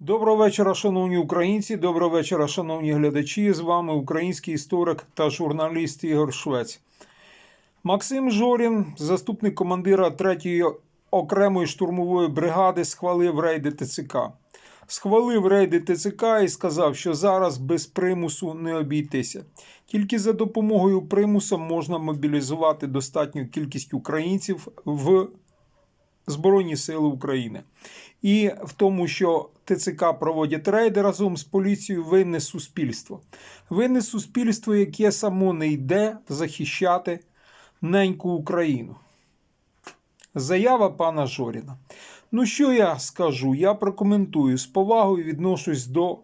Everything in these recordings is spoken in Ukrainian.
Доброго вечора, шановні українці. Доброго вечора, шановні глядачі. З вами український історик та журналіст Ігор Швець. Максим Жорін, заступник командира 3-ї окремої штурмової бригади, схвалив рейди ТЦК. Схвалив рейди ТЦК і сказав, що зараз без примусу не обійтися. Тільки за допомогою примусу можна мобілізувати достатню кількість українців в Збройні Сили України. І в тому, що ТЦК проводять рейди разом з поліцією, винне суспільство. Винне суспільство, яке само не йде захищати неньку Україну. Заява пана Жоріна. Ну, що я скажу? Я прокоментую з повагою відношусь до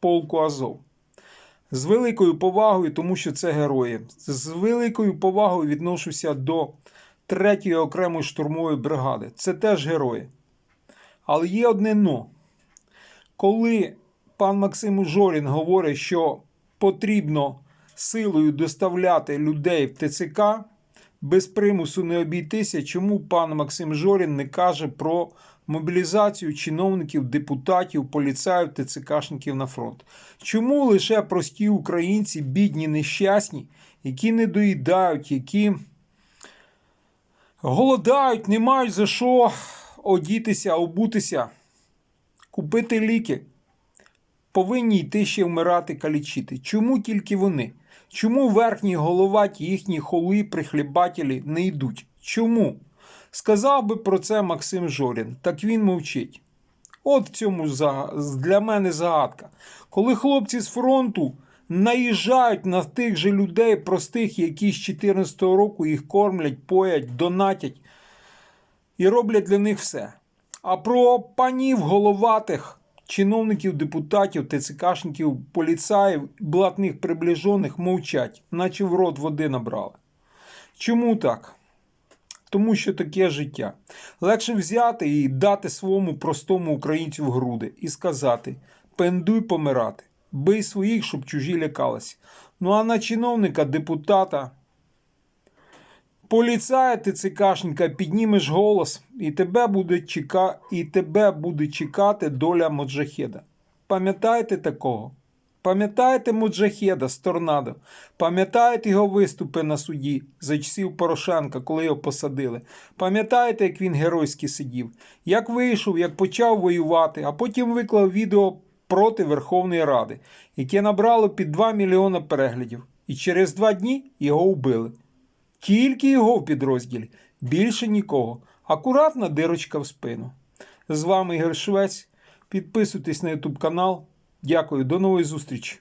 полку Азов. З великою повагою, тому що це герої. З великою повагою відношуся до 3-ї окремої штурмової бригади. Це теж герої. Але є одне но. Коли пан Максим Жорін говорить, що потрібно силою доставляти людей в ТЦК, без примусу не обійтися, чому пан Максим Жорін не каже про мобілізацію чиновників, депутатів, поліцаїв, ТЦКшників на фронт? Чому лише прості українці, бідні, нещасні, які не доїдають, які голодають, не мають за що одітися, обутися, купити ліки, повинні йти ще вмирати, калічити. Чому тільки вони? Чому верхні головаті, їхні холи, прихлібателі не йдуть? Чому? Сказав би про це Максим Жорін, так він мовчить. От в цьому для мене загадка. Коли хлопці з фронту наїжджають на тих же людей простих, які з 14-го року їх кормлять, поять, донатять і роблять для них все. А про панів головатих, чиновників, депутатів, ТЦКшників, поліцаїв, блатних приближених мовчать, наче в рот води набрали. Чому так? Тому що таке життя. Легше взяти і дати своєму простому українцю в груди і сказати: пендуй помирати, бий своїх, щоб чужі лякалися. Ну а на чиновника, депутата, поліцая ТЦКшника піднімеш голос, і тебе буде, чека... і тебе буде чекати доля Моджахеда. Пам'ятаєте такого? Пам'ятаєте Моджахеда з торнадо? Пам'ятаєте його виступи на суді за часів Порошенка, коли його посадили? Пам'ятаєте, як він геройськи сидів? Як вийшов, як почав воювати, а потім виклав відео проти Верховної Ради, яке набрало під 2 мільйона переглядів. І через два дні його вбили. Тільки його в підрозділі, більше нікого. Акуратна дирочка в спину. З вами Ігор Швець. Підписуйтесь на YouTube канал. Дякую, до нової зустрічі.